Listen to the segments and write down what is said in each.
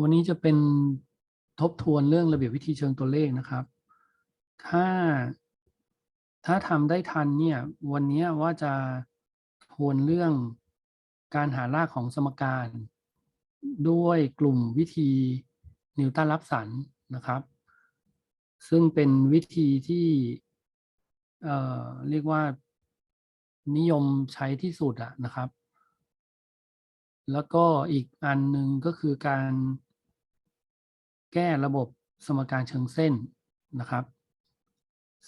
วันนี้จะเป็นทบทวนเรื่องระเบียบวิธีเชิงตัวเลขนะครับ ถ้าถ้าทำได้ทันเนี่ย วันนี้ว่าจะทวนเรื่องการหารากของสมการ ด้วยกลุ่มวิธีนิวตันรับสันนะครับ ซึ่งเป็นวิธีที่เอ่อเรียกว่านิยมใช้ที่สุดอะนะครับ แล้วก็อีกอันหนึ่งก็คือการ แก้ระบบสมการเชิงเส้นนะครับ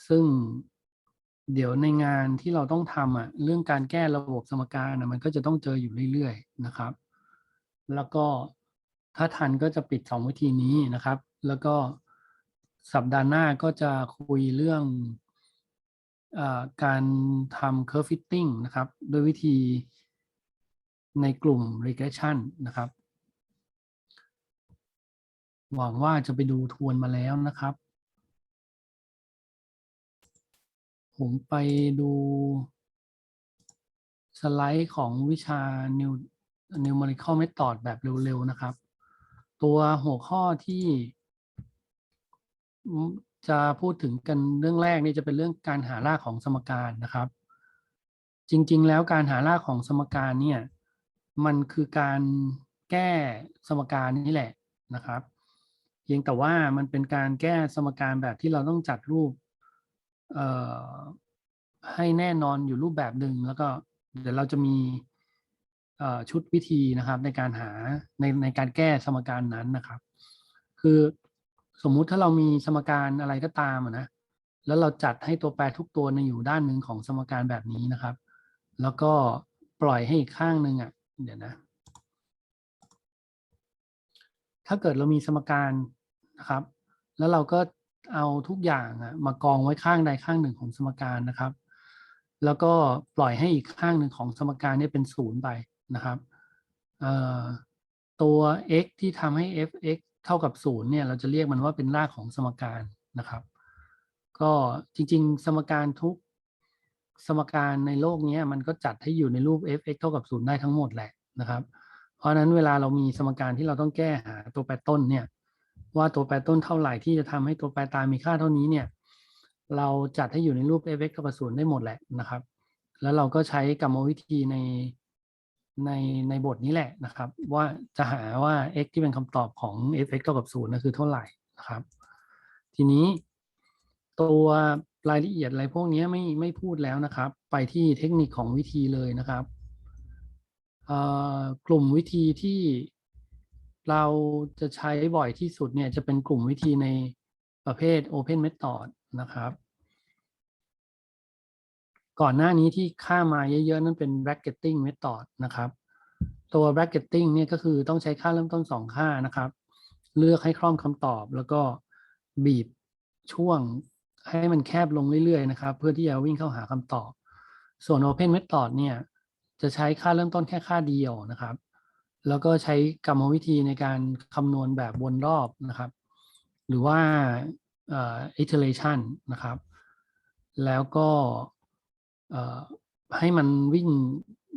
ซึ่งเดี๋ยวในงานที่เราต้องทำอะเรื่องการแก้ระบบสมการนะมันก็จะต้องเจออยู่เรื่อยๆนะครับ แล้วก็ถ้าทันก็จะปิดสองวิธีนี้นะครับ แล้วก็สัปดาห์หน้าก็จะคุยเรื่องออการทำ curve fitting นะครับด้วยวิธีในกลุ่ม regression นะครับ หวังว่าจะไปดูทวนมาแล้วนะครับ ผมไปดูสไลด์ของวิชา New numerical method แบบเร็ว ๆ นะครับ ตัวหัวข้อที่จะพูดถึงกันเรื่องแรกนี่จะเป็นเรื่องการหารากของสมการนะครับ จริง ๆ แล้วการหารากของสมการเนี่ย มันคือการแก้สมการนี่แหละนะครับ เพียงแต่ว่ามันเป็นการแก้สมการแบบที่เราต้องจัดรูปให้แน่นอนอยู่รูปแบบหนึ่งแล้วก็เดี๋ยวเราจะมีชุดวิธีนะครับ ในการหาในในการแก้สมการนั้นนะครับ คือสมมุติถ้าเรามีสมการอะไรก็ตามนะแล้วเราจัดให้ตัวแปรทุกตัวในอยู่ด้านหนึ่งของสมการแบบนี้นะครับ แล้วก็ปล่อยให้อีกข้างหนึ่งอะ เดี๋ยวนะ ถ้าเกิดเรามีสมการนะครับ แล้วเราก็เอาทุกอย่างอะมากองไว้ข้างใดข้างหนึ่งของสมการนะครับ แล้วก็ปล่อยให้อีกข้างหนึ่งของสมการนี้เป็นศูนย์ไปนะครับตัว x ที่ทำให้ f(x) เท่ากับศูนย์เนี่ยเราจะเรียกมันว่าเป็นรากของสมการนะครับ ก็จริง ๆ สมการทุกสมการในโลกนี้มันก็จัดให้อยู่ในรูป f(x) เท่ากับศูนย์ได้ทั้งหมดแหละนะครับ ราะนั้นเวลาเรามีสมการที่เราต้องแก้หาตัวแปรต้นเนี่ย ว่าตัวแปรต้นเท่าไหร่ที่จะทำให้ตัวแปรตามมีค่าเท่านี้เนี่ย เราจัดให้อยู่ในรูป f(x) เท่ากับศูนย์ได้หมดแหละนะครับ แล้วเราก็ใช้กรรมวิธีในในในบทนี้แหละนะครับ ว่าจะหาว่า x ที่เป็นคำตอบของ f(x) เท่ากับศูนย์นะคือเท่าไหร่นะครับ ทีนี้ตัวรายละเอียดอะไรพวกนี้ไม่ไม่พูดแล้วนะครับ ไปที่เทคนิคของวิธีเลยนะครับ กลุ่มวิธีที่เราจะใช้บ่อยที่สุดเนี่ยจะเป็นกลุ่มวิธีในประเภท Open Method นะครับ ก่อนหน้านี้ที่ค่ามาเยอะๆ นั่นเป็น bracketing method นะครับ ตัว bracketing เนี่ยก็คือต้องใช้ค่าเริ่มต้น 2 ค่านะครับ เลือกให้คล่อมคำตอบแล้วก็บีบช่วงให้มันแคบลงเรื่อยๆ นะครับ เพื่อที่จะวิ่งเข้าหาคำตอบ ส่วน open method เนี่ย จะใช้ค่าเริ่มต้นแค่ค่าเดียวนะครับ แล้วก็ใช้กรรมวิธีในการคำนวณแบบวนรอบนะครับ หรือว่าอ่อ iteration นะครับ แล้วก็ให้มันวิ่ง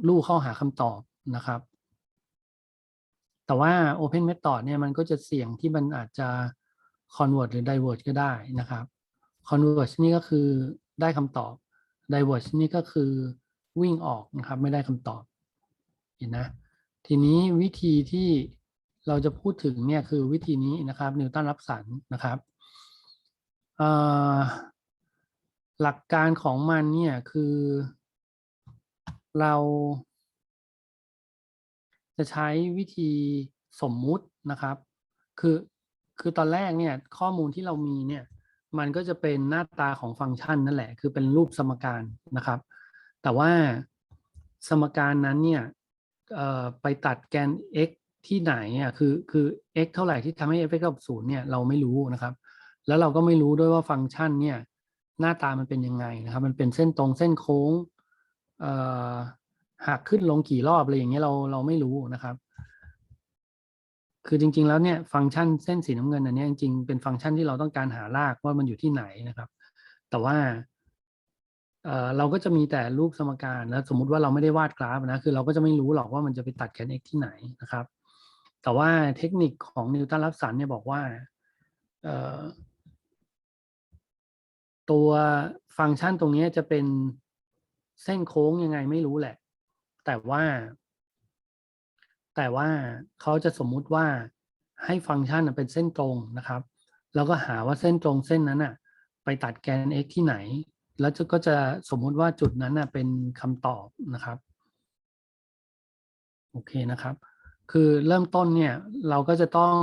ลู่เข้าหาคำตอบนะครับ แต่ว่า Open Method เนี่ยมันก็จะเสี่ยงที่มันอาจจะ Convert หรือ Diverge ก็ได้นะครับ Convert นี่ก็คือได้คำตอบ Diverge นี่ก็คือ วิ่งออกนะครับ ไม่ได้คำตอบเห็นนะ ทีนี้วิธีที่เราจะพูดถึงเนี่ยคือวิธีนี้นะครับนิวตันรับสันนะครับหลักการของมันเนี่ยคือเราจะใช้วิธีสมมุตินะครับ คือคือตอนแรกเนี่ยข้อมูลที่เรามีเนี่ยมันก็จะเป็นหน้าตาของฟังก์ชันนั่นแหละ คือเป็นรูปสมการนะครับ แต่ว่าสมการนั้นเนี่ยไปตัดแกน x ที่ไหนอะคือคือ x เท่าไหร่ที่ทำให้ f เท่ากับศูนย์เนี่ยเราไม่รู้นะครับ แล้วเราก็ไม่รู้ด้วยว่าฟังก์ชันเนี่ยหน้าตามันเป็นยังไงนะครับ มันเป็นเส้นตรงเส้นโค้งหักขึ้นลงกี่รอบอะไรอย่างเงี้ยเราเราไม่รู้นะครับ คือจริง ๆ แล้วเนี่ยฟังก์ชันเส้นสีน้ำเงินอันนี้จริงๆเป็นฟังก์ชันที่เราต้องการหารากว่ามันอยู่ที่ไหนนะครับ แต่ว่า เราก็จะมีแต่รูปสมการแล้วสมมุติว่าเราไม่ได้วาดกราฟนะคือเราก็จะไม่รู้หรอกว่ามันจะไปตัดแกน x ที่ไหนนะครับ แต่ว่าเทคนิคของนิวตันรับสันเนี่ยบอกว่าตัวฟังก์ชันตรงนี้จะเป็นเส้นโค้งยังไงไม่รู้แหละ แต่ว่า แต่ว่าเขาจะสมมุติว่าให้ฟังก์ชันเป็นเส้นตรงนะครับ แล้วก็หาว่าเส้นตรงเส้นนั้นน่ะไปตัดแกน x ที่ไหน แล้วก็จะสมมุติว่าจุดนั้นนะเป็นคำตอบนะครับ โอเคนะครับ คือเริ่มต้นเนี่ย เราก็จะต้อง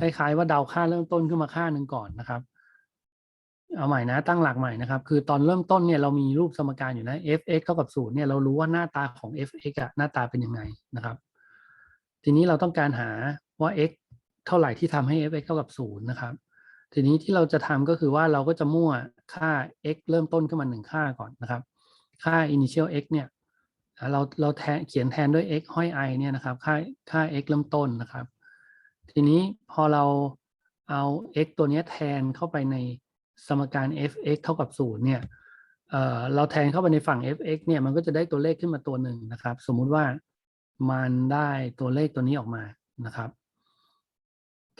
คล้ายๆ ว่าเดาค่าเริ่มต้นขึ้นมาค่าหนึ่งก่อนนะครับ เอาใหม่นะตั้งหลักใหม่นะครับ คือตอนเริ่มต้นเนี่ยเรามีรูปสมการอยู่นะ f(x) เท่ากับศูนย์เนี่ยเรารู้ว่าหน้าตาของ f(x) อะหน้าตาเป็นยังไงนะครับ ทีนี้เราต้องการหาว่า x เท่าไหร่ที่ทำให้ f(x) เท่ากับศูนย์นะครับ ทีนี้ที่เราจะทำก็คือว่าเราก็จะมั่วค่า x เริ่มต้นขึ้นมาหนึ่งค่าก่อนนะครับ ค่า initial x เนี่ยเราเราแทนเขียนแทนด้วย x ห้อย i เนี่ยนะครับ ค่าค่า x เริ่มต้นนะครับ ทีนี้พอเราเอา x ตัวเนี้ยแทนเข้าไปในสมการ f(x) เท่ากับศูนย์เนี่ยเเราแทนเข้าไปในฝั่ง f(x) เนี่ยมันก็จะได้ตัวเลขขึ้นมาตัวหนึ่งนะครับ สมมุติว่ามันได้ตัวเลขตัวนี้ออกมานะครับ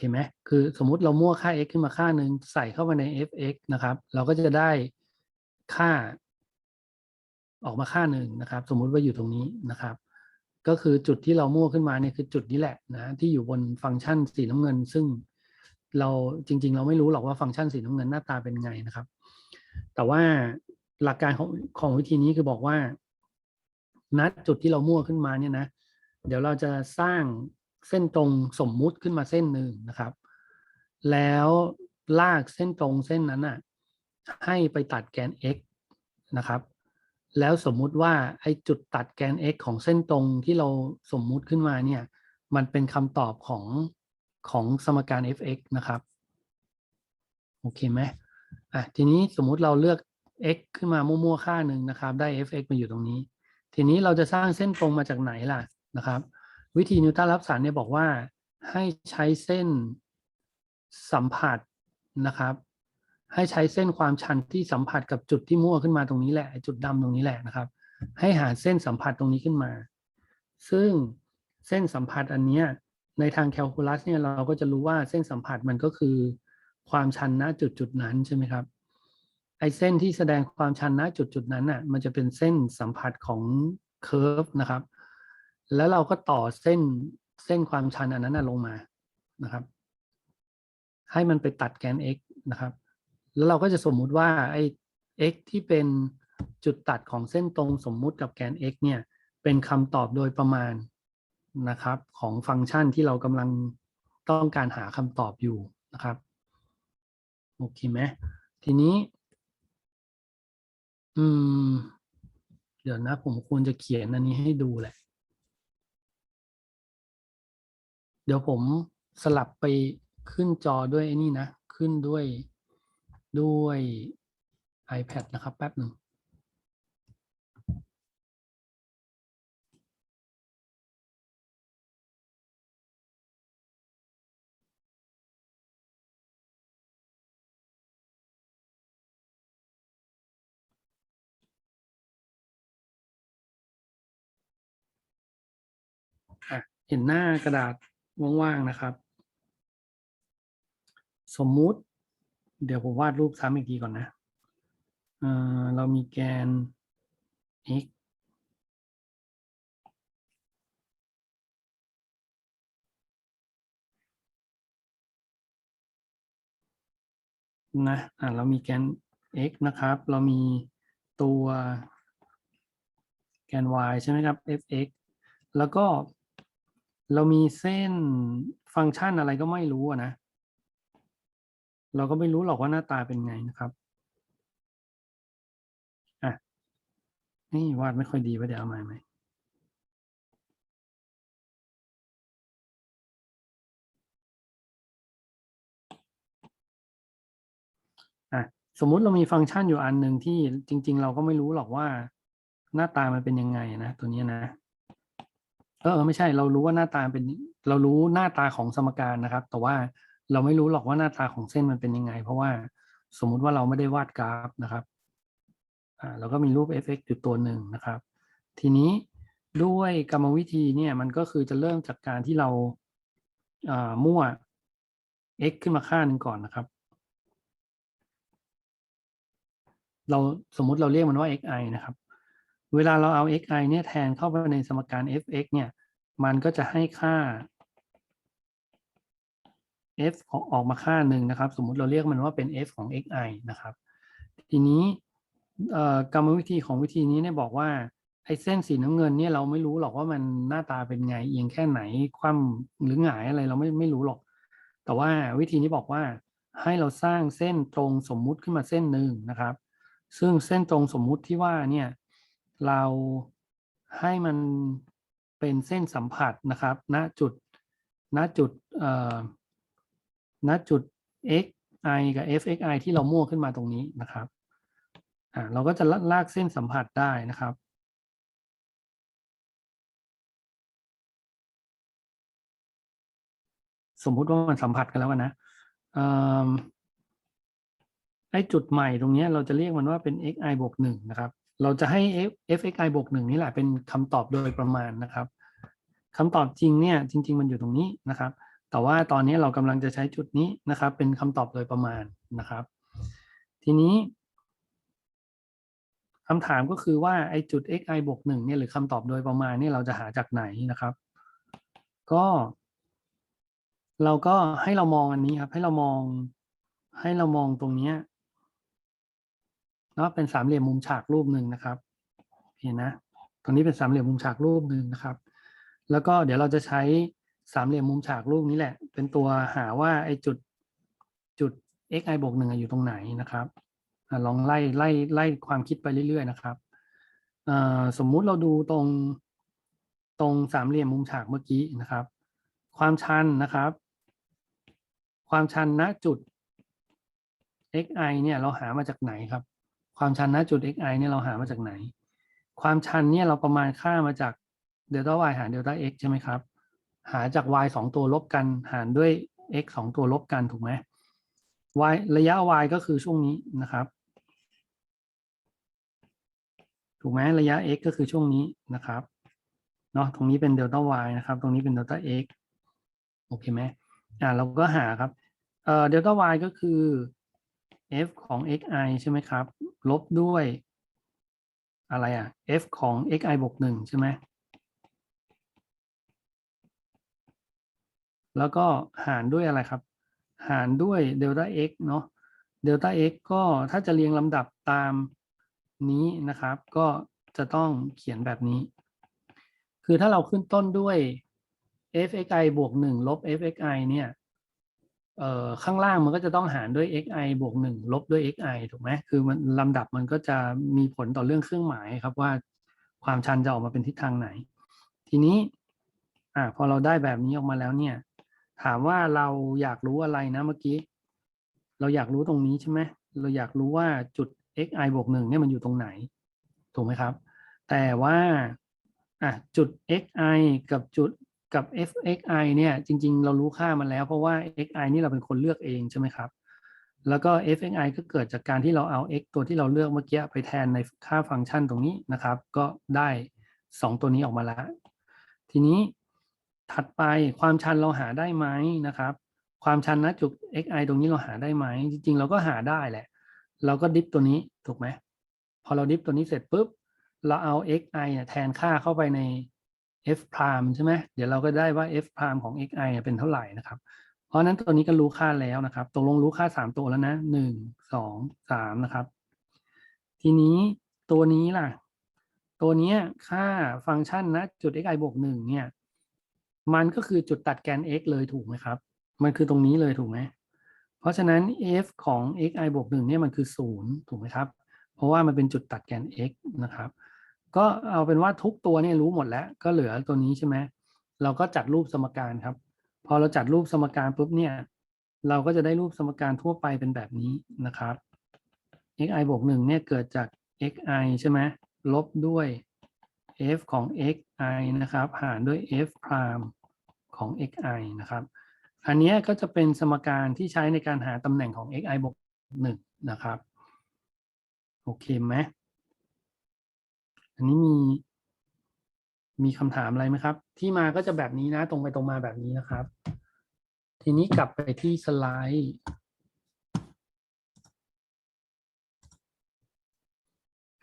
คไหมคือสมมุติเรามั่วค่า x ขึ้นมาค่าหนึ่งใส่เข้าไปใน f(x) นะครับ เราก็จะได้ค่า ออกมาค่าหนึ่งนะครับ สมมุติว่าอยู่ตรงนี้นะครับ ก็คือจุดที่เรามั่วขึ้นมาเนี่ยคือจุดนี้แหละนะที่อยู่บนฟังก์ชันสีน้ำเงิน ซึ่งเราจริง ๆ เราไม่รู้หรอกว่าฟังก์ชันสีน้ำเงินหน้าตาเป็นไงนะครับ แต่ว่าหลักการของของวิธีนี้คือบอกว่าณจุดที่เรามั่วขึ้นมาเนี่ยนะ เดี๋ยวเราจะสร้าง เส้นตรงสมมุติขึ้นมาเส้นหนึ่งนะครับ แล้วลากเส้นตรงเส้นนั้นน่ะให้ไปตัดแกน x นะครับ แล้วสมมุติว่าไอ้จุดตัดแกน x ของเส้นตรงที่เราสมมุติขึ้นมาเนี่ย มันเป็นคำตอบของของสมการ f(x) นะครับ โอเคไหมอะทีนี้สมมุติเราเลือก x ขึ้นมามั่วๆค่าหนึ่งนะครับ ได้ f(x) มาอยู่ตรงนี้ ทีนี้เราจะสร้างเส้นตรงมาจากไหนล่ะนะครับ วิธีนิวตันรับสารเนี่ยบอกว่าให้ใช้เส้นสัมผัสนะครับ ให้ใช้เส้นความชันที่สัมผัสกับจุดที่มั่วขึ้นมาตรงนี้แหละจุดดำตรงนี้แหละนะครับ ให้หาเส้นสัมผัสตรงนี้ขึ้นมา ซึ่งเส้นสัมผัสอันเนี้ยในทางแคลคูลัสเนี่ยเราก็จะรู้ว่าเส้นสัมผัสมันก็คือความชันณจุดจุดนั้นใช่ไหมครับไอเส้นที่แสดงความชันณจุดจุดนั้นน่ะมันจะเป็นเส้นสัมผัสของเคอร์ฟนะครับ แล้วเราก็ต่อเส้นเส้นความชันอันนั้นลงมานะครับ ให้มันไปตัดแกน x นะครับ แล้วเราก็จะสมมุติว่าไอ้ x ที่เป็นจุดตัดของเส้นตรงสมมุติกับแกน x เนี่ยเป็นคำตอบโดยประมาณนะครับของฟังก์ชันที่เรากำลังต้องการหาคำตอบอยู่นะครับโอเคไหมทีนี้ อืม เดี๋ยวนะผมควรจะเขียนอันนี้ให้ดูแหละ เดี๋ยวผมสลับไปขึ้นจอด้วยไอ้นี่นะ ขึ้นด้วยด้วย iPad นะครับ แป๊บหนึ่งเห็นหน้ากระดาษ ว่างๆนะครับ สมมุติ เดี๋ยวผมวาดรูปซ้ำอีกทีก่อนนะเเรามีแกน x นะอะเรามีแกน x นะครับ เรามีตัวแกน y ใช่ไหมครับ f(x) แล้วก็ เรามีเส้นฟังก์ชันอะไรก็ไม่รู้นะ เราก็ไม่รู้หรอกว่าหน้าตาเป็นไงนะครับอะนี่วาดไม่ค่อยดีไว้เดี๋ยวเอาใหม่ไหมอะสมมุติเรามีฟังก์ชันอยู่อันหนึ่งที่จริง ๆ เราก็ไม่รู้หรอกว่าหน้าตามันเป็นยังไงนะตัวนี้นะ เออไม่ใช่เรารู้ว่าหน้าตาเป็น เรารู้หน้าตาของสมการนะครับ แต่ว่าเราไม่รู้หรอกว่าหน้าตาของเส้นมันเป็นยังไง เพราะว่าสมมุติว่าเราไม่ได้วาดกราฟนะครับอ่าเราก็มีรูป f(x) อยู่ตัวหนึ่งนะครับ ทีนี้ด้วยกรรมวิธีเนี่ยมันก็คือจะเริ่มจากการที่เราอ่ามั่ว x ขึ้นมาค่าหนึ่งก่อนนะครับ เราสมมุติเราเรียกมันว่า xi นะครับ เวลาเราเอา xi เนี่ยแทนเข้าไปในสมการ f(x) เนี่ย มันก็จะให้ค่า f ขอออกมาค่าหนึ่งนะครับ สมมุติเราเรียกมันว่าเป็น f ของ xi นะครับ ทีนี้กรรมวิธีของวิธีนี้เนี่ยบอกว่าไอ้เส้นสีน้ำเงินเนี่ยเราไม่รู้หรอกว่ามันหน้าตาเป็นไงเอียงแค่ไหนคว่ำหรือหงายอะไรเราไม่ไม่รู้หรอก แต่ว่าวิธีนี้บอกว่าให้เราสร้างเส้นตรงสมมุติขึ้นมาเส้นหนึ่งนะครับ ซึ่งเส้นตรงสมมุติที่ว่าเนี่ย เราให้มันเป็นเส้นสัมผัสนะครับ ณจุด ณจุดณจุด x i กับ f x i ที่เรามั่วขึ้นมาตรงนี้นะครับอ่าเราก็จะลากเส้นสัมผัสได้นะครับสมมุติว่ามันสัมผัสกันแล้วกันนะเอิ่มไอ้จุดใหม่ตรงเนี้ยเราจะเรียกมันว่าเป็น xi บวกหนึ่งนะครับ เราจะให้ fx i บวกหนึ่งนี่แหละเป็นคำตอบโดยประมาณนะครับคำตอบจริงเนี่ยจริง ๆ มันอยู่ตรงนี้นะครับ แต่ว่าตอนนี้เรากำลังจะใช้จุดนี้นะครับ เป็นคำตอบโดยประมาณนะครับ ทีนี้คำถามก็คือว่าไอ้จุด xi บวกหนึ่งเนี่ยหรือคำตอบโดยประมาณเนี่ยเราจะหาจากไหนนะครับ ก็ เราก็ให้เรามองอันนี้ครับ ให้เรามองให้เรามองตรงเนี้ย เนาะเป็นสามเหลี่ยมมุมฉากรูปหนึ่งนะครับเห็นนะตรงนี้เป็นสามเหลี่ยมมุมฉากรูปหนึ่งนะครับ แล้วก็เดี๋ยวเราจะใช้สามเหลี่ยมมุมฉากรูปนี้แหละ เป็นตัวหาว่าไอ้จุดจุด xi บวกหนึ่งอยู่ตรงไหนนะครับลองไล่ไล่ไล่ความคิดไปเรื่อย ๆ นะครับสมมุติเราดูตรงตรงสามเหลี่ยมมุมฉากเมื่อกี้นะครับ ความชันนะครับ ความชันณจุด xi เนี่ยเราหามาจากไหนครับ ความชันณจุด xi เนี่ยเราหามาจากไหน ความชันเนี่ยเราประมาณค่ามาจากเดลต้า y หารเดลต้า x ใช่ไหมครับ หาจาก y สองตัวลบกันหารด้วย x สองตัวลบกันถูกไหม y ระยะ y ก็คือช่วงนี้นะครับ ถูกไหมระยะ x ก็คือช่วงนี้นะครับเนาะตรงนี้เป็นเดลต้า y นะครับ ตรงนี้เป็นเดลต้า x โอเคไหมอ่าเราก็หาครับเอ่อเดลต้า y ก็คือ f ของ xi ใช่ไหมครับ ลบด้วย อะไรอะ f ของ xi บวกหนึ่งใช่ไหม แล้วก็หารด้วยอะไรครับ หารด้วยเดลต้า x เนาะเดลต้า x ก็ถ้าจะเรียงลำดับตามนี้นะครับ ก็จะต้องเขียนแบบนี้ คือถ้าเราขึ้นต้นด้วย fxi บวกหนึ่งลบ fxi เนี่ย ข้างล่างมันก็จะต้องหารด้วย xi บวกหนึ่งลบด้วย xi ถูกไหมคือมันลำดับมันก็จะมีผลต่อเรื่องเครื่องหมายครับว่าความชันจะออกมาเป็นทิศทางไหน ทีนี้อ่าพอเราได้แบบนี้ออกมาแล้วเนี่ย ถามว่าเราอยากรู้อะไรนะเมื่อกี้ เราอยากรู้ตรงนี้ใช่ไหมเราอยากรู้ว่าจุด xi บวกหนึ่งเนี่ยมันอยู่ตรงไหน ถูกไหมครับ แต่ว่าอะจุด xi กับจุด กับ fxi เนี่ยจริง ๆ เรารู้ค่ามันแล้ว เพราะว่า xi นี่เราเป็นคนเลือกเองใช่ไหมครับ แล้วก็ fxi ก็เกิดจากการที่เราเอา x ตัวที่เราเลือกเมื่อกี้ไปแทนในค่าฟังก์ชันตรงนี้นะครับ ก็ได้ 2 ตัวนี้ออกมาล้วทีนี้ถัดไปความชันเราหาได้ไหมนะครับ ความชันณจุด xi ตรงนี้เราหาได้ไหม จริง ๆ เราก็หาได้แหละ เราก็ดิฟตัวนี้ถูกไหมพอเราดิฟตัวนี้เสร็จปุ๊บเราเอา xi เนี่ยแทนค่าเข้าไปใน f prime ใช่ไหมเดี๋ยวเราก็ได้ว่า f prime ของ xi เป็นเท่าไหร่นะครับ เพราะนั้นตัวนี้ก็รู้ค่าแล้วนะครับ ตกลงรู้ค่า 3 ตัวแล้วนะหนึ่งสองสามนะครับ ทีนี้ตัวนี้ล่ะ ตัวนี้ค่าฟังก์ชันนะจุด xi บวกหนึ่งเนี่ย มันก็คือจุดตัดแกน x เลยถูกไหมครับ มันคือตรงนี้เลยถูกไหม เพราะฉะนั้น f ของ xi บวกหนึ่งเนี่ยมันคือศูนย์ถูกไหมครับ เพราะว่ามันเป็นจุดตัดแกน x นะครับ ก็เอาเป็นว่าทุกตัวเนี่ยรู้หมดแล้ว ก็เหลือตัวนี้ใช่ไหมเราก็จัดรูปสมการครับ พอเราจัดรูปสมการปุ๊บเนี่ย เราก็จะได้รูปสมการทั่วไปเป็นแบบนี้นะครับ xi บวกหนึ่งเนี่ยเกิดจาก xi ใช่ไหมลบด้วย f ของ xi นะครับ หารด้วย f prime ของ xi นะครับ อันนี้ก็จะเป็นสมการที่ใช้ในการหาตำแหน่งของ xi บวกหนึ่งนะครับ โอเคไหม อันนี้มี มีคำถามอะไรไหมครับ ที่มาก็จะแบบนี้นะ ตรงไปตรงมาแบบนี้นะครับ ทีนี้กลับไปที่สไลด์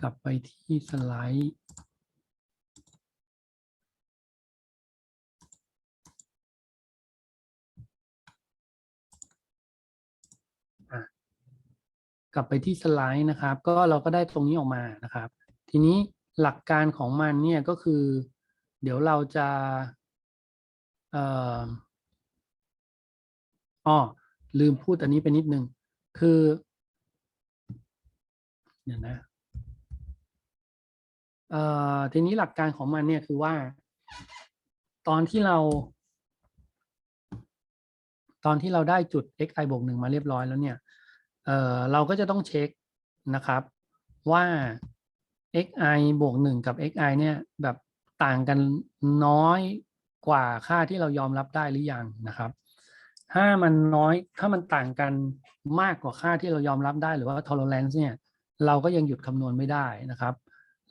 กลับไปที่สไลด์กลับไปที่สไลด์นะครับ ก็เราก็ได้ตรงนี้ออกมานะครับ ทีนี้ หลักการของมันเนี่ยก็คือ เดี๋ยวเราจะเอ่ออ๋อลืมพูดอันนี้ไปนิดนึง คือเดี๋ยวนะเอ่อทีนี้หลักการของมันเนี่ยคือว่า ตอนที่เรา ตอนที่เราได้จุด xi บวกหนึ่งมาเรียบร้อยแล้วเนี่ย เอ่อเราก็จะต้องเช็คนะครับว่า xi บวกหนึ่งกับ xi เนี่ยแบบต่างกันน้อยกว่าค่าที่เรายอมรับได้หรือยังนะครับ ถ้ามันน้อยถ้ามันต่างกันมากกว่าค่าที่เรายอมรับได้หรือว่า tolerance เนี่ยเราก็ยังหยุดคำนวณไม่ได้นะครับ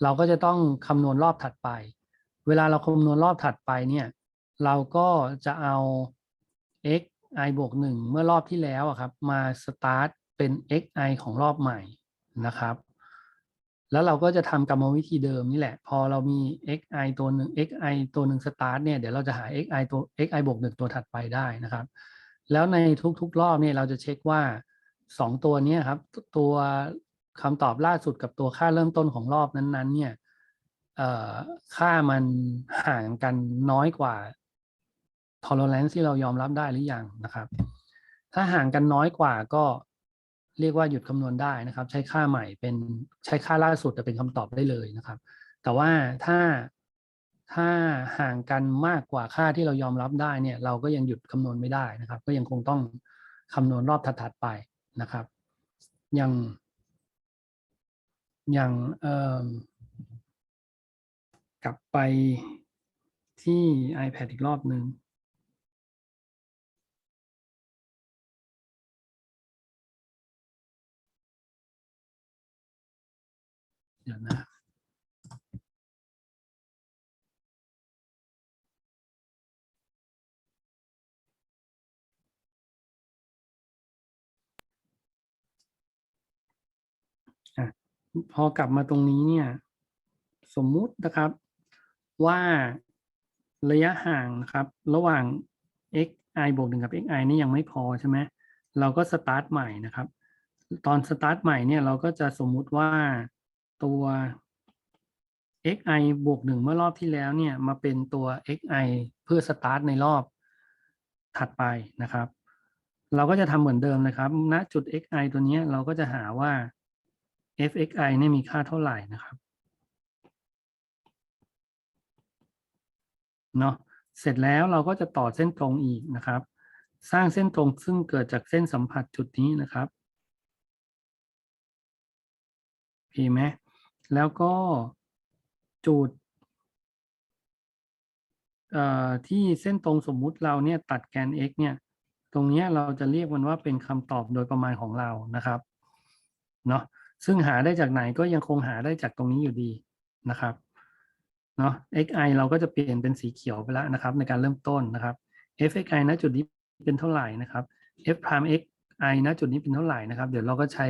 เราก็จะต้องคำนวณรอบถัดไป เวลาเราคำนวณรอบถัดไปเนี่ยเราก็จะเอา x i บวกหนึ่งเมื่อรอบที่แล้วครับ มาสตาร์ทเป็น x i ของรอบใหม่นะครับ แล้วเราก็จะทำกรรมวิธีเดิมนี่แหละ พอเรามี x i ตัวหนึ่ง x i ตัวหนึ่งสตาร์ทเนี่ยเดี๋ยวเราจะหา x i ตัว x i บวกหนึ่งตัวถัดไปได้นะครับ แล้วในทุกๆรอบเนี่ยเราจะเช็คว่าสองตัวนี้ครับ ตัวคำตอบล่าสุดกับตัวค่าเริ่มต้นของรอบนั้นๆ เนี่ยค่ามันห่างกันน้อยกว่า tolerance ที่เรายอมรับได้หรือยังนะครับ ถ้าห่างกันน้อยกว่าก็ เรียกว่าหยุดคำนวณได้นะครับ ใช้ค่าใหม่เป็นใช้ค่าล่าสุดจะเป็นคำตอบได้เลยนะครับ แต่ว่าถ้าถ้าห่างกันมากกว่าค่าที่เรายอมรับได้เนี่ยเราก็ยังหยุดคำนวณไม่ได้นะครับ ก็ยังคงต้องคำนวณรอบถัดๆไปนะครับยังยังเอ่อกลับไปที่ iPad อีกรอบหนึ่ง เดี๋ยวนะพอกลับมาตรงนี้เนี่ย สมมุตินะครับว่าระยะห่างนะครับ ระหว่าง xi บวกหนึ่งกับ xi นี่ยังไม่พอใช่ไหมเราก็สตาร์ทใหม่นะครับ ตอนสตาร์ทใหม่เนี่ยเราก็จะสมมุติว่า ตัว xi บวกหนึ่งเมื่อรอบที่แล้วเนี่ยมาเป็นตัว xi เพื่อสตาร์ทในรอบถัดไปนะครับ เราก็จะทำเหมือนเดิมนะครับ ณจุด xi ตัวนี้เราก็จะหาว่า fxi เนี่ยมีค่าเท่าไหร่นะครับเนาะเสร็จแล้วเราก็จะต่อเส้นตรงอีกนะครับ สร้างเส้นตรงซึ่งเกิดจากเส้นสัมผัสจุดนี้นะครับโอเคไหม แล้วก็จุดที่เส้นตรงสมมุติเราเนี่ยตัดแกน x เนี่ย ตรงนี้เราจะเรียกมันว่าเป็นคำตอบโดยประมาณของเรานะครับเนาะซึ่งหาได้จากไหนก็ยังคงหาได้จากตรงนี้อยู่ดีนะครับเนาะ xi เราก็จะเปลี่ยนเป็นสีเขียวไปแล้วนะครับ ในการเริ่มต้นนะครับ fxi ณจุดนี้เป็นเท่าไหร่นะครับ f prime xi ณจุดนี้เป็นเท่าไหร่นะครับ เดี๋ยวเราก็ใช้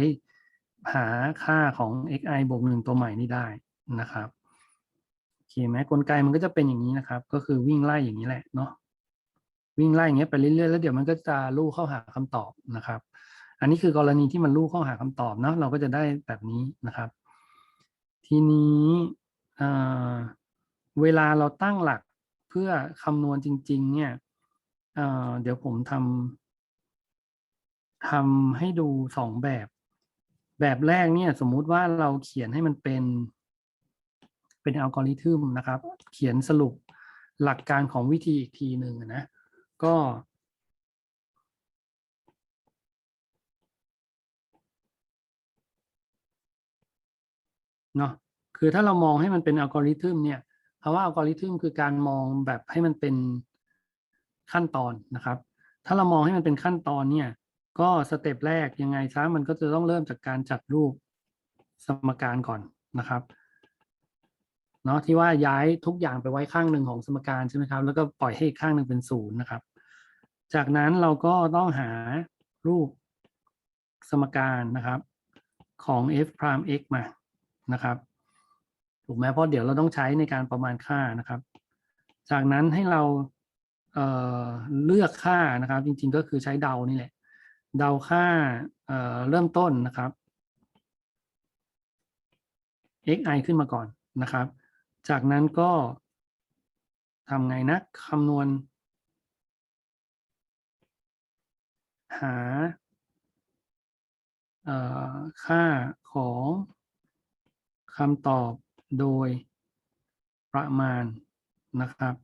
หาค่าของ xi บวกหนึ่งตัวใหม่นี้ได้นะครับโอเคไหมกลไกมันก็จะเป็นอย่างนี้นะครับ ก็คือวิ่งไล่อย่างนี้แหละเนาะวิ่งไล่อย่างเงี้ยไปเรื่อยๆแล้วเดี๋ยวมันก็จะลู่เข้าหาคำตอบนะครับ อันนี้คือกรณีที่มันลู่เข้าหาคำตอบเนาะเราก็จะได้แบบนี้นะครับ ทีนี้เวลาเราตั้งหลักเพื่อคำนวณจริง ๆ เนี่ยเดี๋ยวผมทำทำให้ดูสองแบบ แบบแรกเนี่ยสมมุติว่าเราเขียนให้มันเป็น เป็นอัลกอริทึมนะครับ เขียนสรุปหลักการของวิธีอีกทีหนึ่งนะ ก็ เนาะคือถ้าเรามองให้มันเป็นอัลกอริทึมเนี่ยคำว่าอัลกอริทึมคือการมองแบบให้มันเป็นขั้นตอนนะครับ ถ้าเรามองให้มันเป็นขั้นตอนเนี่ย ก็สเต็ปแรกยังไงซะมันก็จะต้องเริ่มจากการจัดรูปสมการก่อนนะครับเนาะที่ว่าย้ายทุกอย่างไปไว้ข้างหนึ่งของสมการใช่ไหมครับ แล้วก็ปล่อยให้อีกข้างหนึ่งเป็นศูนย์นะครับ จากนั้นเราก็ต้องหารูปสมการนะครับของ f prime x มานะครับถูกไหมเพราะเดี๋ยวเราต้องใช้ในการประมาณค่านะครับ จากนั้นให้เราเเลือกค่านะครับ จริงๆก็คือใช้เดานี่แหละ เดาค่าเเริ่มต้นนะครับ xi ขึ้นมาก่อนนะครับ จากนั้นก็ทำไงนะคำนวณ หาค่าของคำตอบโดยประมาณนะครับ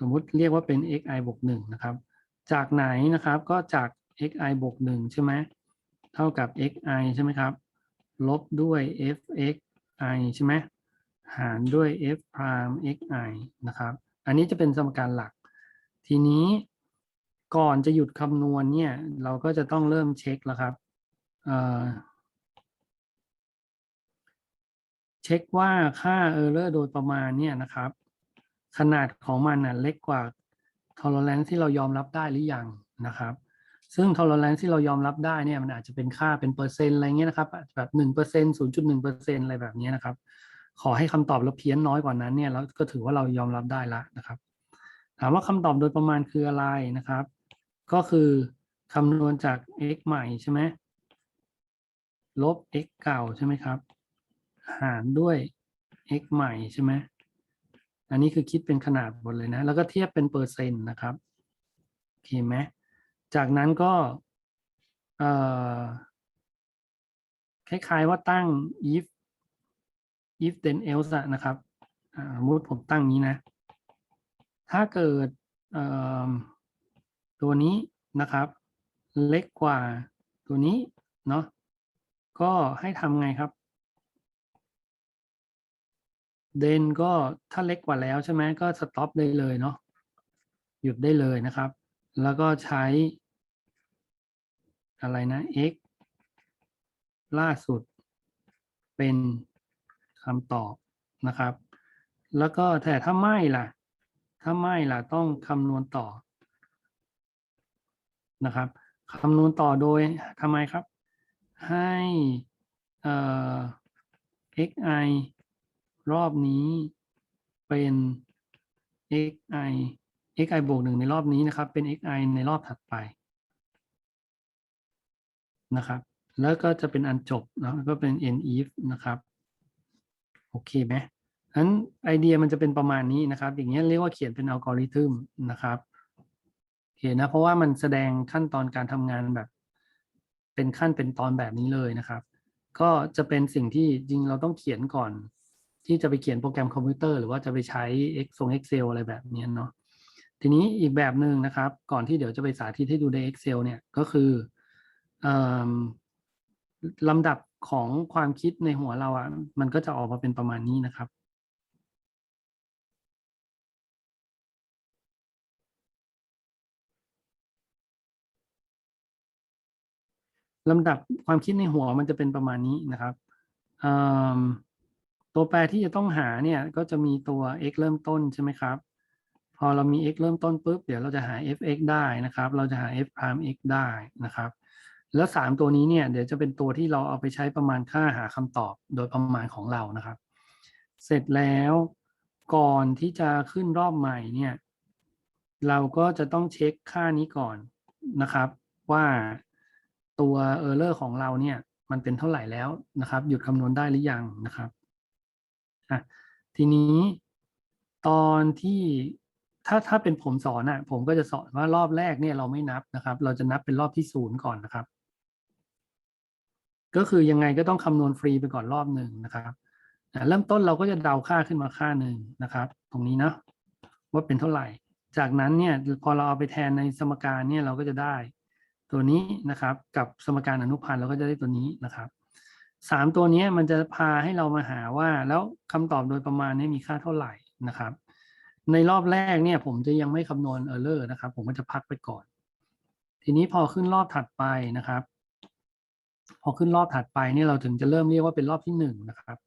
สมมุติเรียกว่าเป็น xi บวกหนึ่งนะครับ จากไหนนะครับก็จาก xi บวกหนึ่งใช่ไหมเท่ากับ xi ใช่ไหมครับ ลบด้วย fxi ใช่ไหมหารด้วย f prime xi นะครับ อันนี้จะเป็นสมการหลัก ทีนี้ก่อนจะหยุดคำนวณเนี่ย เราก็จะต้องเริ่มเช็คแล้วครับเเช็คว่าค่า error โดยประมาณเนี่ยนะครับ ขนาดของมันน่ะเล็กกว่า tolerance ที่เรายอมรับได้หรือยังนะครับ ซึ่ง tolerance ที่เรายอมรับได้เนี่ยมันอาจจะเป็นค่าเป็นเปอร์เซ็นต์อะไรเงี้ยนะครับแบบหนึ่งเปอร์เซ็นต์ศูนย์จุดหนึ่งเปอร์เซ็นต์อะไรแบบนี้นะครับ ขอให้คำตอบเราเพี้ยนน้อยกว่านั้นเนี่ยเราก็ถือว่าเรายอมรับได้ละนะครับ ถามว่าคำตอบโดยประมาณคืออะไรนะครับ ก็คือคำนวณจาก x ใหม่ใช่ไหมลบ x เก่าใช่ไหมครับ หารด้วย x ใหม่ใช่ไหมอันนี้คือคิดเป็นขนาดหมดเลยนะ แล้วก็เทียบเป็นเปอร์เซ็นต์นะครับ โอเคไหม จากนั้นก็คล้ายๆว่าตั้ง if if then else นะครับสมมติผมตั้งนี้นะ ถ้าเกิดตัวนี้นะครับ เล็กกว่าตัวนี้เนาะก็ให้ทำไงครับเดนก็ถ้าเล็กกว่าแล้วใช่ไหมก็สต็อปได้เลยเนาะหยุดได้เลยนะครับ แล้วก็ใช้ อะไรนะ x ล่าสุด เป็นคำตอบนะครับ แล้วก็แต่ถ้าไม่ล่ะ ถ้าไม่ล่ะต้องคำนวณต่อนะครับคำนวณต่อโดยทำไมครับ ให้เอ่อ xi รอบนี้เป็น xi xi บวกหนึ่งในรอบนี้นะครับ เป็น xi ในรอบถัดไป นะครับ แล้วก็จะเป็นอันจบเนาะก็เป็น end if นะครับโอเคไหมนั้นไอเดียมันจะเป็นประมาณนี้นะครับ อย่างเงี้ยเรียกว่าเขียนเป็นอัลกอริทึมนะครับโอเคนะเพราะว่ามันแสดงขั้นตอนการทำงานแบบ เป็นขั้นเป็นตอนแบบนี้เลยนะครับ ก็จะเป็นสิ่งที่จริงเราต้องเขียนก่อน ที่จะไปเขียนโปรแกรมคอมพิวเตอร์หรือว่าจะไปใช้ X ทรง Excel อะไรแบบนี้เนาะทีนี้อีกแบบหนึ่งนะครับ ก่อนที่เดี๋ยวจะไปสาธิตให้ดูใน Excel เนี่ยก็คือ ลำดับของความคิดในหัวเราอะมันก็จะออกมาเป็นประมาณนี้นะครับ ลำดับความคิดในหัวมันจะเป็นประมาณนี้นะครับ ตัวแปรที่จะต้องหาเนี่ยก็จะมีตัว x เริ่มต้นใช่ไหมครับ พอเรามี x เริ่มต้นปุ๊บเดี๋ยวเราจะหา f(x) ได้นะครับ เราจะหา f prime x ได้นะครับ แล้วสามตัวนี้เนี่ยเดี๋ยวจะเป็นตัวที่เราเอาไปใช้ประมาณค่าหาคำตอบโดยประมาณของเรานะครับ เสร็จแล้วก่อนที่จะขึ้นรอบใหม่เนี่ย เราก็จะต้องเช็คค่านี้ก่อนนะครับ ว่าตัว error ของเราเนี่ยมันเป็นเท่าไหร่แล้วนะครับ หยุดคำนวณได้หรือยังนะครับอะทีนี้ตอนที่ถ้าถ้าเป็นผมสอนอะผมก็จะสอนว่ารอบแรกเนี่ยเราไม่นับนะครับ เราจะนับเป็นรอบที่ศูนย์ก่อนนะครับ ก็คือยังไงก็ต้องคำนวณฟรีไปก่อนรอบหนึ่งนะครับเริ่มต้นเราก็จะเดาค่าขึ้นมาค่าหนึ่งนะครับ ตรงนี้นะว่าเป็นเท่าไหร่ จากนั้นเนี่ยพอเราเอาไปแทนในสมการเนี่ยเราก็จะได้ ตัวนี้นะครับ กับสมการอนุพันธ์เราก็จะได้ตัวนี้นะครับสามตัวนี้มันจะพาให้เรามาหาว่า แล้วคำตอบโดยประมาณนี้มีค่าเท่าไหร่นะครับ ในรอบแรกเนี่ย ผมจะยังไม่คำนวณ error นะครับ ผมก็จะพักไปก่อน ทีนี้พอขึ้นรอบถัดไปนะครับ พอขึ้นรอบถัดไปเนี่ยเราถึงจะเริ่มเรียกว่าเป็นรอบที่หนึ่งนะครับ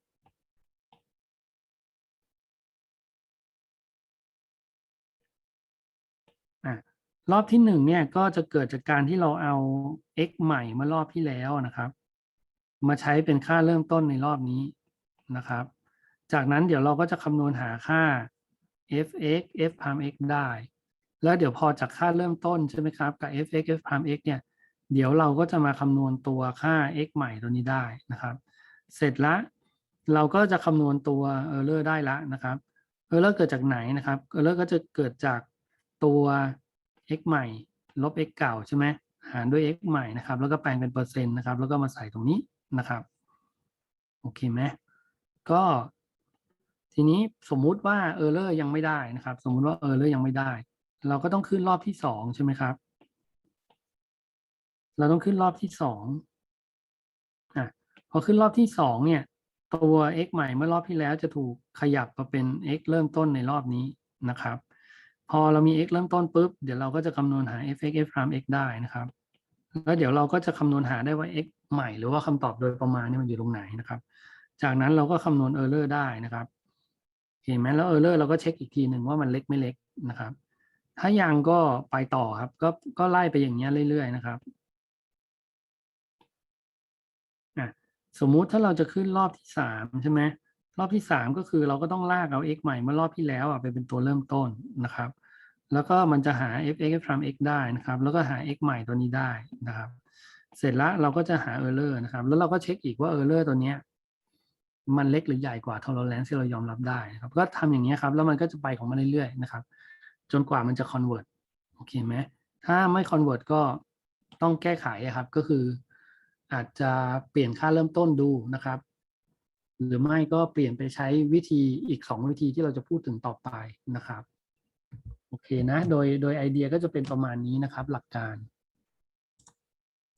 รอบที่หนึ่งเนี่ยก็จะเกิดจากการที่เราเอา x ใหม่เมื่อรอบที่แล้วนะครับ มาใช้เป็นค่าเริ่มต้นในรอบนี้นะครับ จากนั้นเดี๋ยวเราก็จะคำนวณหาค่า f(x) f พาม x ได้ แล้วเดี๋ยวพอจากค่าเริ่มต้นใช่ไหมครับ กับ f(x) f พาม x เนี่ย เดี๋ยวเราก็จะมาคำนวณตัวค่า x ใหม่ตัวนี้ได้นะครับ เสร็จละเราก็จะคำนวณตัว error ได้ละนะครับ error เกิดจากไหนนะครับ error ก็จะเกิดจากตัว x ใหม่ ลบ x เก่าใช่ไหมหารด้วย x ใหม่นะครับ แล้วก็แปลงเป็นเปอร์เซ็นต์นะครับ แล้วก็มาใส่ตรงนี้นะครับ โอเคไหมก็ ทีนี้สมมุติว่า error ยังไม่ได้นะครับ สมมุติว่า error ยังไม่ได้ เราก็ต้องขึ้นรอบที่สองใช่ไหมครับ เราต้องขึ้นรอบที่สองอะพอขึ้นรอบที่สองเนี่ย ตัว x ใหม่เมื่อรอบที่แล้วจะถูกขยับมาเป็น x เริ่มต้นในรอบนี้นะครับ พอเรามี x เริ่มต้นปุ๊บ เดี๋ยวเราก็จะคำนวณหา f(x) f พราม x ได้นะครับ แล้วเดี๋ยวเราก็จะคำนวณหาได้ว่า x ใหม่หรือว่าคำตอบโดยประมาณนี่มันอยู่ตรงไหนนะครับ จากนั้นเราก็คำนวณ error ได้นะครับเห็นไหมแล้ว error เราก็เช็คอีกทีหนึ่งว่ามันเล็กไม่เล็กนะครับ ถ้ายังก็ไปต่อครับ ก็ก็ไล่ไปอย่างเงี้ยเรื่อยๆนะครับอะ สมมุติถ้าเราจะขึ้นรอบที่สามใช่ไหมรอบที่สามก็คือเราก็ต้องลากเอา x ใหม่เมื่อรอบที่แล้วอะไปเป็นตัวเริ่มต้นนะครับ แล้วก็มันจะหา f(x) f พราม x ได้นะครับ แล้วก็หา x ใหม่ตัวนี้ได้นะครับ เสร็จแล้วเราก็จะหา error นะครับ แล้วเราก็เช็คอีกว่า error ตัวเนี้ยมันเล็กหรือใหญ่กว่า tolerance ที่เรายอมรับได้นะครับก็ทำอย่างนี้ยครับ แล้วมันก็จะไปของมันเรื่อยๆนะครับ จนกว่ามันจะ convert โอเคไหมถ้าไม่ convert ก็ต้องแก้ไขอะครับ ก็คือ อาจจะเปลี่ยนค่าเริ่มต้นดูนะครับ หรือไม่ก็เปลี่ยนไปใช้วิธีอีกสองวิธีที่เราจะพูดถึงต่อไปนะครับ โอเคนะ โดยโดยไอเดียก็จะเป็นประมาณนี้นะครับ หลักการ